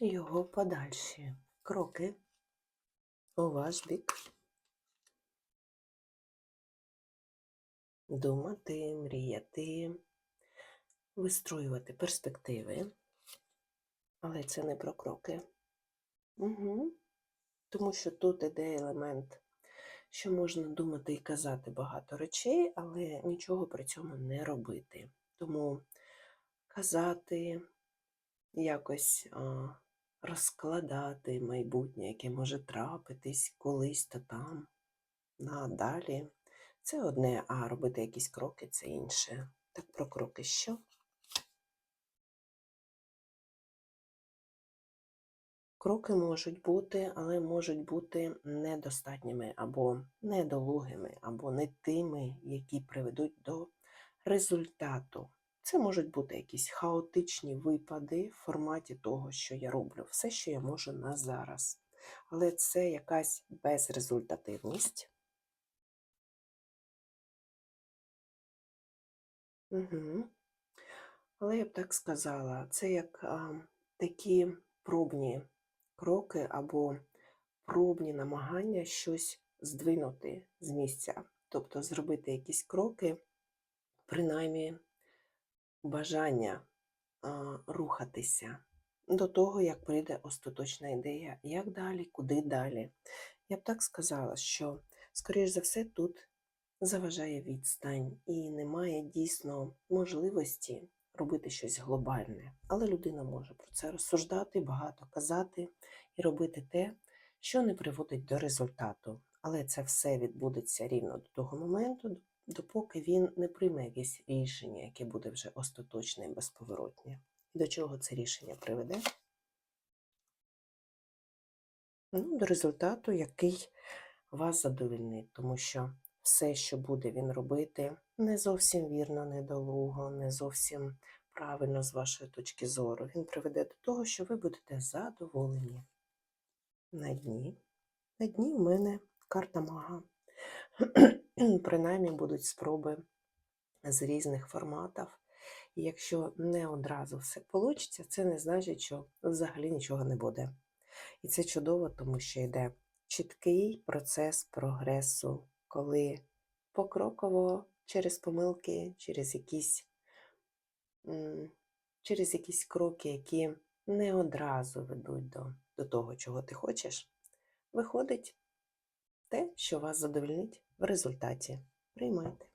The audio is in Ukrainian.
його подальші кроки у ваш бік. Думати, мріяти, вистроювати перспективи. Але це не про кроки. Угу. Тому що тут іде елемент, що можна думати і казати багато речей, але нічого при цьому не робити. Тому казати, якось розкладати майбутнє, яке може трапитись колись то там, надалі. Це одне, а робити якісь кроки це інше. Так про кроки що? Кроки можуть бути, але можуть бути недостатніми або недолугими, або не тими, які приведуть до результату. Це можуть бути якісь хаотичні випади в форматі того, що я роблю, все, що я можу на зараз. Але це якась безрезультативність. Угу. Але я б так сказала, це як а, такі пробні кроки або пробні намагання щось здвинути з місця, тобто зробити якісь кроки, принаймні бажання а, рухатися до того, як прийде остаточна ідея, як далі, куди далі. Я б так сказала, що, скоріш за все, тут заважає відстань і немає дійсно можливості робити щось глобальне. Але людина може про це розсуждати, багато казати і робити те, що не приводить до результату. Але це все відбудеться рівно до того моменту, допоки він не прийме якесь рішення, яке буде вже остаточне і безповоротне. До чого це рішення приведе? Ну, До результату, який вас задовільнить, тому що все, що буде він робити, не зовсім вірно, недолуго, не зовсім правильно з вашої точки зору. Він приведе до того, що ви будете задоволені. На дні. На дні в мене карта мага. Принаймні будуть спроби з різних форматів. І якщо не одразу все вийде, це не значить, що взагалі нічого не буде. І це чудово, тому що йде чіткий процес прогресу, коли покроково через помилки, через якісь, через якісь кроки, які не одразу ведуть до, до того, чого ти хочеш, виходить те, що вас задовольнить в результаті. Приймайте.